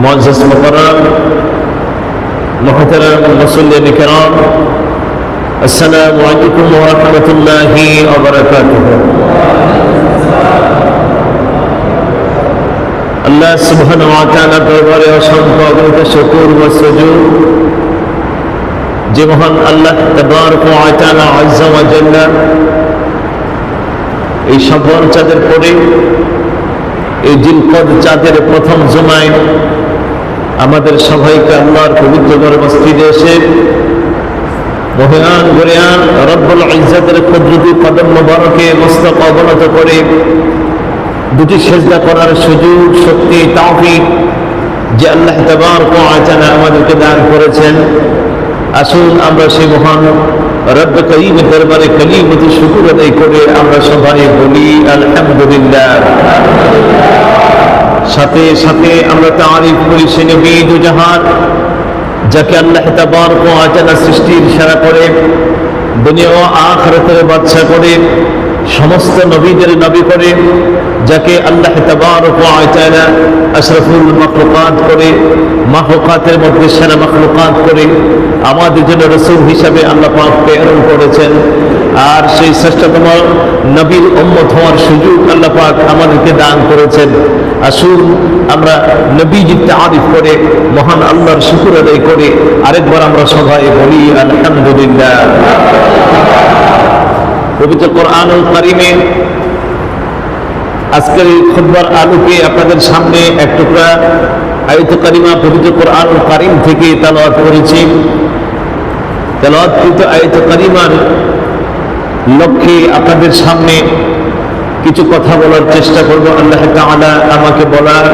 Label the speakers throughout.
Speaker 1: Moses Mokarram মহতরম মুসলিম কেরম, আসসালামু আলাইকুম ওয়া রাহমাতুল্লাহি ওয়া বারাকাতুহু। আল্লাহ সুবহানাহু ওয়া তাআলা দরবারে অসংখ্য অগণিত শুকর ও সুজুদ যে মহান আল্লাহ তাবারক ওয়া তাআলা আযজা ওয়া জাল্লা এই সবর চাঁদের পরে এই জিলকদ চাঁদের প্রথম জুমায় আমাদের সবাইকে আল্লাহর পবিত্র মসজিদে এসে মহিয়ান গরিয়ান, রব্বুল ইজ্জাতের কুদরতি কদম মুবারকে মস্তক অবনত করে দুটি সেজদা করার সুযোগ, শক্তি, তাওফিক যে আল্লাহ তাআলা আমাদেরকে দান করেছেন। আসুন আমরা সেই মহান রব্ব করিম দরবারে কলিমতি শুকুর আদায় করে আমরা সবাই বলি, আলহামদুলিল্লাহ। সাথে সাথে আমরা তারিফ করি সে নবী দুজাহান, যাকে আল্লাহ তাবার ওয়া আজানা সৃষ্টির সারা করে, দুনিয়া ও আখিরাতের বাদশা করে। সমস্ত নবীদের নবী করে, যাকে আল্লাহ মাখলুকাত করে, মাখলুকাতের মধ্যে সেরা মাখলুকাত করে, আমাদের জন্য রসুল হিসাবে আল্লাহ পাক প্রেরণ করেছেন। আর সেই শ্রেষ্ঠতম নবীর উম্মত হওয়ার সুযোগ আল্লাহ পাক আমাদেরকে দান করেছেন। আসুন আমরা নবীজি তারিফ করে, মহান আল্লাহর শুকুর আদায় করে, আরেকবার আমরা সবাই বলি, আলহামদুলিল্লাহ। পবিত্র কোরআনুল কারিমে আজকের এই খুতবার আলোকে আপনাদের সামনে এক টুকরা আয়ত কারিমা পবিত্র কোরআনুল কারিম থেকে তালাওয়াত করেছি। তেলাওয়াতকৃত আয়ত কারিমার লক্ষ্যে আপনাদের সামনে কিছু কথা বলার চেষ্টা করব। আল্লাহ তাআলা আমাকে বলার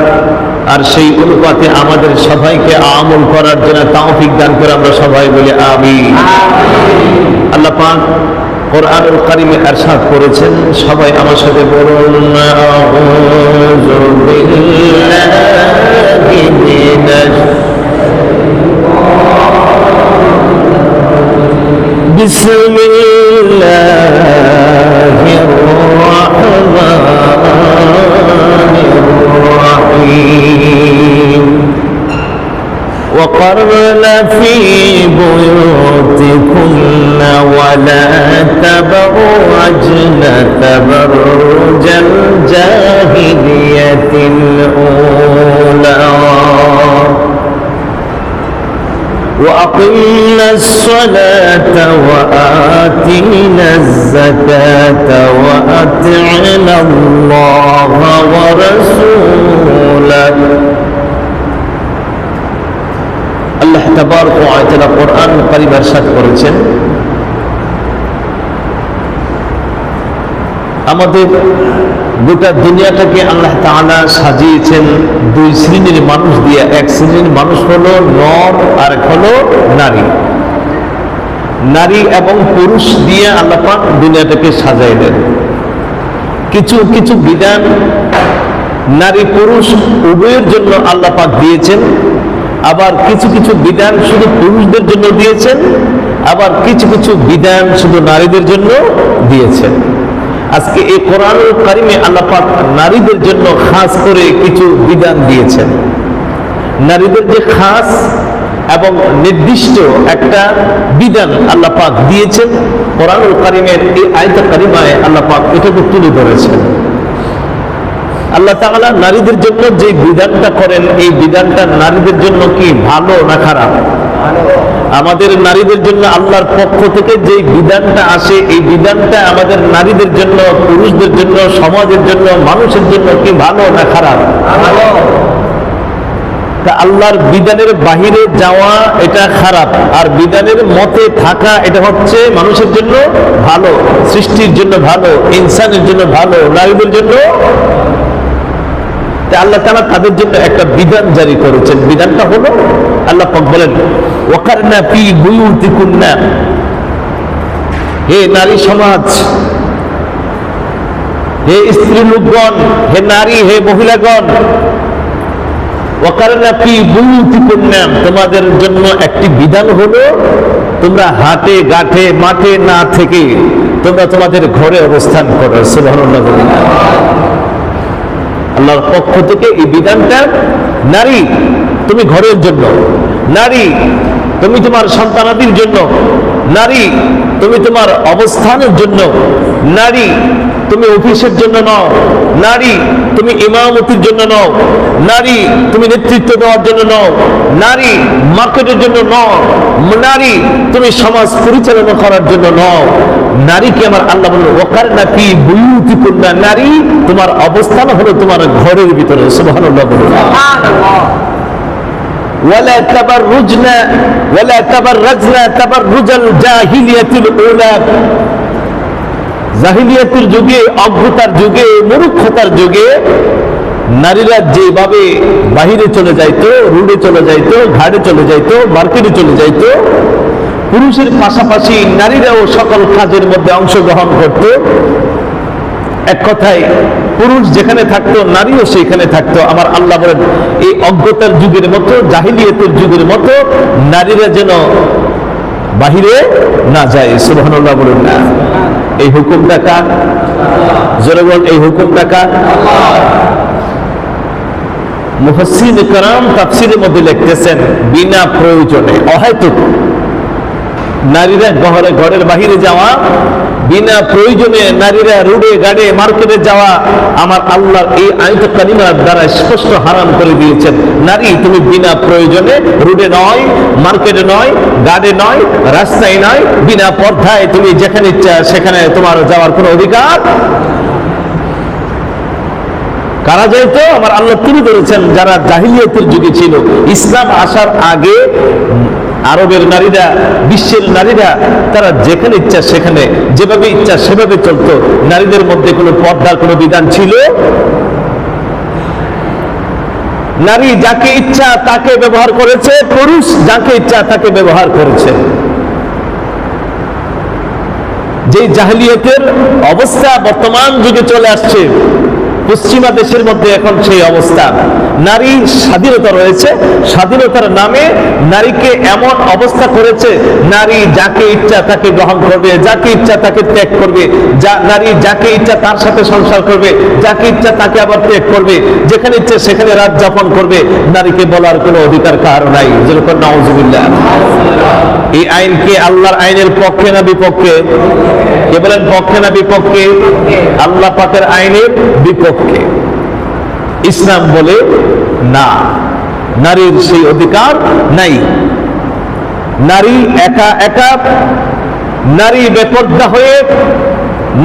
Speaker 1: আর সেই অনুপাতে আমাদের সবাইকে আমল করার জন্য তাওফিক দান করে আমরা সবাই বলি আমি আল্লাহ পাক কোরআনুল কারিমে এরশাদ করেছেন সবাই আমার সাথে বলুন আউযু বিল্লাহি মিনাশ بسم الله الرحمن الرحيم وقرن في بيوتكن ولا تبرجن تبرج الجاهلية الأولى. وأقمنا الصلاة وآتينا الزكاة وأطعنا الله ورسوله ব্যাপারে বারসাত করেছেন। আমাদের গোটা দুনিয়াটাকে আল্লাহ তালা সাজিয়েছেন। দুই শ্রেণির মানুষ দিয়ে এক শ্রেণির মানুষ হলো নর আর এক হলো নারী। নারী এবং পুরুষ দিয়ে আল্লাহ পাক দুনিয়াটাকে সাজাইলেন কিছু কিছু বিধান নারী পুরুষ উভয়ের জন্য আল্লাহ পাক দিয়েছেন। আবার কিছু কিছু বিধান শুধু পুরুষদের জন্য দিয়েছেন, আবার কিছু কিছু বিধান শুধু নারীদের জন্য দিয়েছেন। আজকে এই কোরআন কারিমে আল্লাপাক নারীদের জন্য খাস করে কিছু বিধান দিয়েছেন। নারীদের যে খাস এবং নির্দিষ্ট একটা বিধান আল্লাহ পাক দিয়েছেন, কোরআনুল কারিমের এই আয়তা কারিমায় আল্লাহ পাক এটাকে তুলে ধরেছেন। আল্লাহ তাআলা নারীদের জন্য যে বিধানটা করেন, এই বিধানটা নারীদের জন্য কি ভালো না খারাপ? আমাদের নারীদের জন্য আল্লাহর পক্ষ থেকে যে বিধানটা আসে, এই বিধানটা আমাদের নারীদের জন্য, পুরুষদের জন্য, সমাজের জন্য, মানুষের জন্য কি ভালো না খারাপ? তা আল্লাহর বিধানের বাহিরে যাওয়া এটা খারাপ, আর বিধানের মতে থাকা এটা হচ্ছে মানুষের জন্য ভালো, সৃষ্টির জন্য ভালো, ইনসানের জন্য ভালো, নারীদের জন্য আল্লাহ তালা তাদের জন্য একটা বিধান জারি করেছেন। বিধানটা হলো, আল্লাহ পাক বলেন, ওয়াকারনা ফি বুয়ুতিকুন্না। হে নারী সমাজ, হে স্ত্রী লোকগণ, হে নারী, হে মহিলাগণ তোমাদের জন্য একটি বিধান হলো, তোমরা হাটে গাঠে মাঠে না থেকে তোমরা তোমাদের ঘরে অবস্থান করো। বলেন আল্লাহর পক্ষ থেকে এই বিধানটা নারী তুমি ঘরের জন্য নারী তুমি তোমার সন্তানাদির জন্য নারী, তুমি তোমার অবস্থানের জন্য নারী, তুমি অফিসের জন্য নও। নারী, তুমি ইমামতির জন্য নও। নারী, তুমি নেতৃত্ব দেওয়ার জন্য নও। নারী, মার্কেটের জন্য নও। নারী, তুমি সমাজ পরিচালনা করার জন্য নও। নারীকে আমার আল্লাহ বলল ওকার নাকি বুয়ুতি কন্যা নারী, তোমার অবস্থান হলো তোমার ঘরের ভিতরে। সুবহানাল্লাহ। ولا تبرجنا ولا تبرجنا تبرج الجاهلية الأولى জাহিলিয়াতের যুগে অজ্ঞতার যুগে মূর্খতার যুগে নারীরা যেভাবে বাহিরে চলে যাইতো রুডে চলে যাইতো ঘাটে চলে যাইতো মার্কেটে চলে যাইতো পুরুষের পাশাপাশি নারীরাও সকল কাজের মধ্যে অংশগ্রহণ করত এক কথায় পুরুষ যেখানে থাকতো, নারীও সেখানে থাকতো। আমার আল্লাহ বলেন, এই অজ্ঞতার যুগের মতো, জাহিলিয়াতের যুগের মতো নারীরা যেন বাহিরে না যায়। সুবহানাল্লাহ বলুন না। এই হুকুমটা কার? জোরে এই হুকুমটা কার? মুফাসসিন কারাম তাফসিরের মধ্যে লিখতেছেন, বিনা প্রয়োজনে। অহেতুক। নারীরা ঘরে ঘরের বাহিরে যাওয়া, বিনা প্রয়োজনে নারীরা রোডে, গাড়ে, মার্কেটে যাওয়া আমার আল্লাহ এই আয়ত কালিমার দ্বারা স্পষ্ট হারাম করে দিয়েছেন। নারী, তুমি বিনা প্রয়োজনে রোডে নয়, মার্কেটে নয়, গাড়ে নয়, রাস্তায় নয়, বিনা পর্দায় তুমি যেখানে ইচ্ছা সেখানে তোমার যাওয়ার কোনো অধিকার। কারা যাইতো? আমার আল্লাহ তিনি বলেছেন যারা জাহিলিয়তের যুগে ছিল। ইসলাম আসার আগে আরবের নারীরা, বিশ্বের নারীরা, তারা যেখানে ইচ্ছা সেখানে, যেভাবে ইচ্ছা সেভাবে চলতো। নারীদের মধ্যে কোনো পর্দার কোনো বিধান ছিল? নারী যাকে ইচ্ছা তাকে ব্যবহার করেছে, পুরুষ যাকে ইচ্ছা তাকে ব্যবহার করেছে। যে জাহিলিয়তের অবস্থা বর্তমান যুগে চলে আসছে পশ্চিমা দেশের মধ্যে এখন সেই অবস্থা। নারী স্বাধীনতা রয়েছে, স্বাধীনতার নামে নারীকে এমন অবস্থা করেছে, নারী যাকে ইচ্ছা তাকে গ্রহণ করবে, যাকে ইচ্ছা তাকে ত্যাগ করবে, যা নারী যাকে ইচ্ছা তার সাথে সংসার করবে, যাকে ইচ্ছা তাকে আবার ত্যাগ করবে, যেখানে ইচ্ছা সেখানে রাত যাপন করবে, নারীকে বলার কোনো অধিকার কার নাই। যেরকম নওয়াজুবিল্লাহ এই আইন কি আল্লাহর আইনের পক্ষে না বিপক্ষে? কে বলেন পক্ষে না বিপক্ষে? আল্লাহ পাকের আইনের বিপক্ষে। ইসলাম বলে, না, নারীর সেই অধিকার নাই। নারী একা একা, নারী বেপর্দা হয়ে,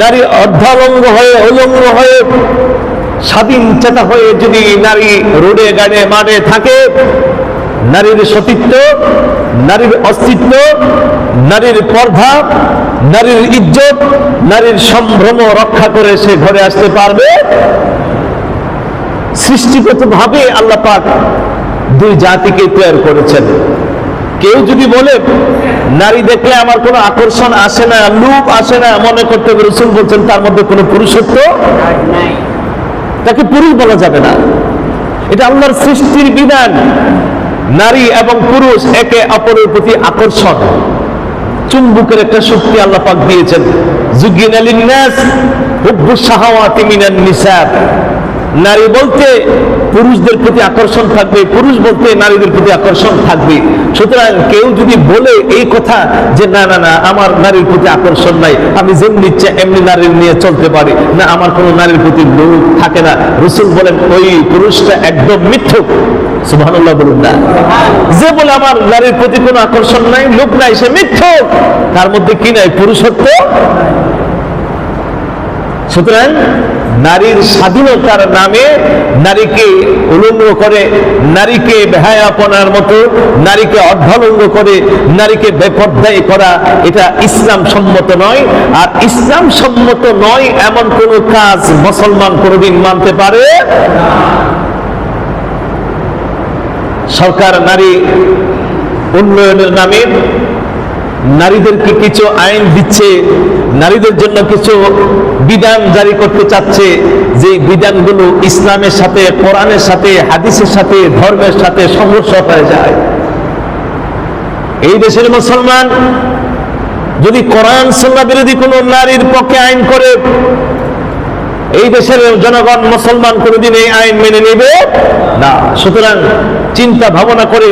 Speaker 1: নারী অর্ধালঙ্গ হয়ে উলঙ্গ হয়ে, স্বাধীন চেতা হয়ে যদি নারী রোডে, গাড়ে, মাঠে থাকে, নারীর সতীত্ব, নারীর অস্তিত্ব, নারীর পর্দা, নারীর ইজ্জত, নারীর সম্ভ্রম রক্ষা করে সে ঘরে আসতে পারবে সৃষ্টিগত ভাবে আল্লাহ পাক দুই জাতিকে তৈরি করেছেন। কেউ যদি বলে নারী দেখলে আমার কোনো আকর্ষণ আসে না লুপ আসে না মনে করতে হবে রসুল বলছেন তার মধ্যে কোনো পুরুষত্ব তাকে পুরুষ বলা যাবে না। এটা আল্লাহর সৃষ্টির বিধান। নারী এবং পুরুষ একে অপরের প্রতি আকর্ষণ। চুম্বুকের একটা শক্তি আল্লাহ পাক দিয়েছেন। জুগিন আলিন্নাস হুব্বু শাহাওয়াতি মিনান নিসা নারী বলতে পুরুষদের প্রতি আকর্ষণ থাকবে, পুরুষ বলতে নারীদের প্রতি আকর্ষণ থাকবে। সুতরাং কেউ যদি বলে এই কথা যে, না না না, আমার নারীর প্রতি আকর্ষণ নাই, আমি যেমনি ইচ্ছে এমনি নারীর নিয়ে চলতে পারি। না, আমার কোনো নারীর প্রতি লোক থাকে না। রসুল বলেন, ওই পুরুষটা একদম মিথ্যুক। সুবহানাল্লাহ বলুন না। যে বলে, আমার নারীর প্রতি কোনো আকর্ষণ নাই লোক নাই, সে মিথ্যুক। তার মধ্যে কি নাই? পুরুষত্ব? সুতরাং নারীর স্বাধীনতার নামে নারীকে উলঙ্গ করে, নারীকে বেহায়াপনার মতো, নারীকে অর্ধলঙ্গ করে, নারীকে বেপর্দায় করা, এটা ইসলাম সম্মত নয়। আর ইসলাম সম্মত নয় এমন কোন কাজ মুসলমান কোনোদিন মানতে পারে সরকার নারী উন্নয়নের নামে নারীদেরকে কিছু আইন দিচ্ছে, নারীদের জন্য কিছু বিধান জারি করতে চাচ্ছে, যে বিধানগুলো ইসলামের সাথে, কোরআনের সাথে, হাদিসের সাথে, ধর্মের সাথে সংঘর্ষ হয়ে যায়। এই দেশের মুসলমান যদি কোরআন সন্না বিরোধী কোনো নারীর পক্ষে আইন করে, এই দেশের জনগণ, মুসলমান কোনোদিন এই আইন মেনে নেবে না। সুতরাং চিন্তা ভাবনা করে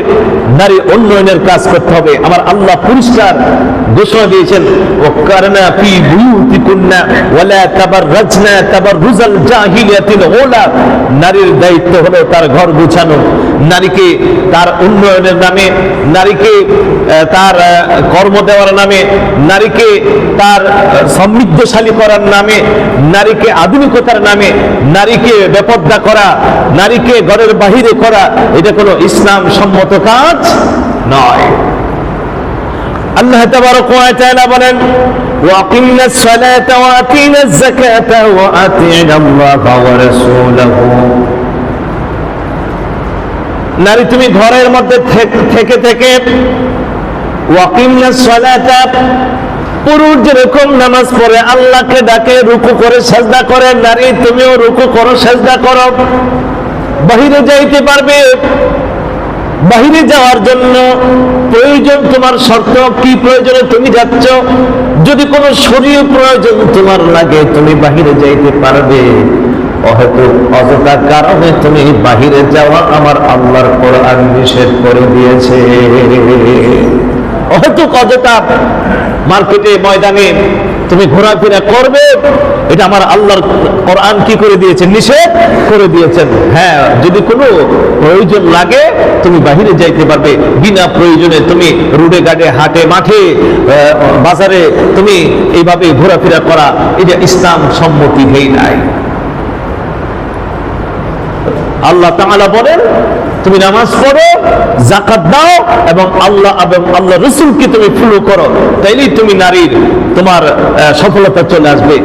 Speaker 1: নারী উন্নয়নের কাজ করতে হবে। আমার আল্লাহ পরিষ্কার ঘোষণা দিয়েছেন ও কারনা ফি বুয়ুতিকুন্না ওয়ালা তাবাররাজনা তাবাররুজাল জাহিলিয়াতিল ওলা নারীর দায়িত্ব হলো তার ঘর গুছানো। নারীকে তার উন্নয়নের নামে, নারীকে তার কর্ম দেওয়ার নামে, নারীকে তার সমৃদ্ধশালী করার নামে, নারীকে আধুনিকতার নামে, নারীকে বেপর্দা করা, নারীকে ঘরের বাহিরে করা, এটা কোনো ইসলাম সম্মত কাজ নয়। আল্লাহ তাআলা বলেন আতিনা যাকাতা ওয়া আতিনা আল্লাহ ওয়া রাসূলাহু। নারী, তুমি ঘরের মধ্যে থেক- থেকে থেকে ওয়াকিমনা সলাতা পুরুষ যেরকম নামাজ পড়ে, আল্লাহকে ডাকে, রুকু করে সাজদা করে, নারী, তুমিও রুকু করো, সাজদা করো। বাহিরে যাইতে পারবে বাহিরে যাওয়ার জন্য প্রয়োজন তোমার শর্ত, কি প্রয়োজনে তুমি যাচ্ছ? যদি কোনো শরীর প্রয়োজন তোমার লাগে, তুমি বাহিরে যাইতে পারবে। হয়তো অযথা কারণে তুমি বাহিরে যাওয়া আমার আল্লাহর কোরআন নিষেধ করে দিয়েছে। হয়তো অযথা মার্কেটে, ময়দানে তুমি ঘোরাফেরা করবে, এটা আমার আল্লাহর কোরআন কি করে দিয়েছেন নিষেধ করে দিয়েছেন। হ্যাঁ যদি কোনো প্রয়োজন লাগে, তুমি বাহিরে যাইতে পারবে। বিনা প্রয়োজনে তুমি রোডে গাড়ে হাটে, মাঠে বাজারে তুমি এইভাবে ঘোরাফেরা করা, এটা ইসলাম সম্মতি হেই নাই। আল্লাহ তাআলা বলেন তুমি নামাজ পড়ো জাকাত দাও এবং আল্লাহ এবং আল্লাহ রসুলকে তুমি ফলো করো। তাইলেই তুমি নারীর তোমার সফলতা চলে আসবে।